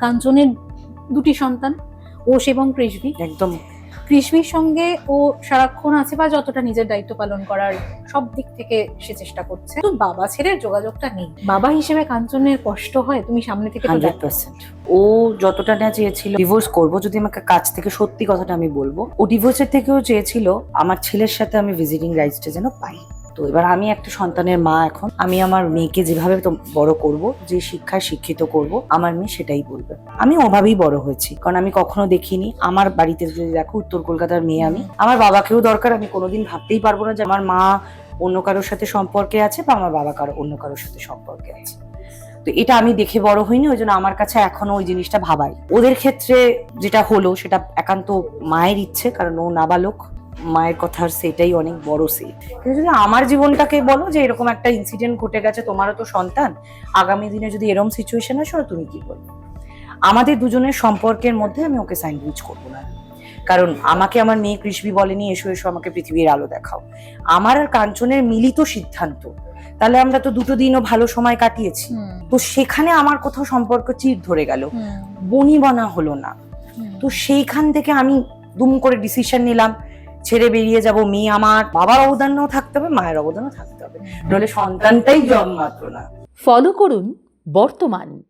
কাঞ্চনের দুটি সন্তান ওষ এবং কৃষ্ণি। একদম। কৃষ্ণির সঙ্গে ও সারাক্ষণ আছে বা যতটা নিজের দায়িত্ব পালন করার সব দিক থেকে সে চেষ্টা করছে। তো বাবা ছেলের যোগাযোগটা নেই। বাবা হিসেবে কাঞ্চনের কষ্ট হয় তুমি সামনে থেকে হান্ড্রেড পার্সেন্ট। ও যতটা না চেয়েছিল ডিভোর্স করব যদি আমাকে কাছ থেকে সত্যি কথাটা আমি বলব ও ডিভোর্সের থেকেও চেয়েছিল আমার ছেলের সাথে আমি ভিজিটিং রাইটসটা যেন পাই। তো এবার আমি একটা সন্তানের মা এখন। আমি আমার মেয়েকে যেভাবে বড় করব, যে শিক্ষায় শিক্ষিত করব, আমার মেয়ে সেটাই বলবে। আমি ওভাবেই বড় হয়েছি, কারণ আমি কখনো দেখিনি। আমার বাড়িতে যদি দেখো উত্তর কলকাতার মেয়ে আমি, আমার বাবাকেও দরকার, আমি কোনোদিন ভাবতেই পারব না যে আমার মা অন্য কারোর সাথে সম্পর্কে আছে বা আমার বাবা কারও অন্য কারোর সাথে সম্পর্কে আছে। তো এটা আমি দেখে বড় হইনি, ওই জন্য আমার কাছে এখনও ওই জিনিসটা ভাবাই। ওদের ক্ষেত্রে যেটা হলো, সেটা একান্ত মায়ের ইচ্ছে, কারণ ও নাবালক। মায়ের কথার সেটাই অনেক বড় সে কিন্তু যদি আমার জীবনটাকে বলো যে এরকম একটা ইনসিডেন্ট ঘটে গেছে তোমারও তো সন্তান আগামী দিনে যদি এরকম সিচুয়েশন আসে তুমি কি বলবে? আমাদের দুজনের সম্পর্কের মধ্যে আমি ওকে স্যান্ডউইচ করব না। কারণ আমাকে আমার মেয়ে কৃষ্ণি বলেনি এসো এসো আমাকে পৃথিবীর আলো দেখাও। আমার আর কাঞ্চনের মিলিত সিদ্ধান্ত। তাহলে আমরা তো দুটো দিনও ভালো সময় কাটিয়েছি। তো সেখানে আমার কোথাও সম্পর্ক চির ধরে গেল। হুম, বনি বনা হলো না। তো সেইখান থেকে আমি দুম করে ডিসিশন নিলাম। ছেড়ে বেরিয়ে যাব, মেয়ে আমার বাবার অবদানও থাকতে হবে, মায়ের অবদানও থাকতে হবে। নাহলে সন্তানটাই জন্মাত্র না। ফলো করুন বর্তমান।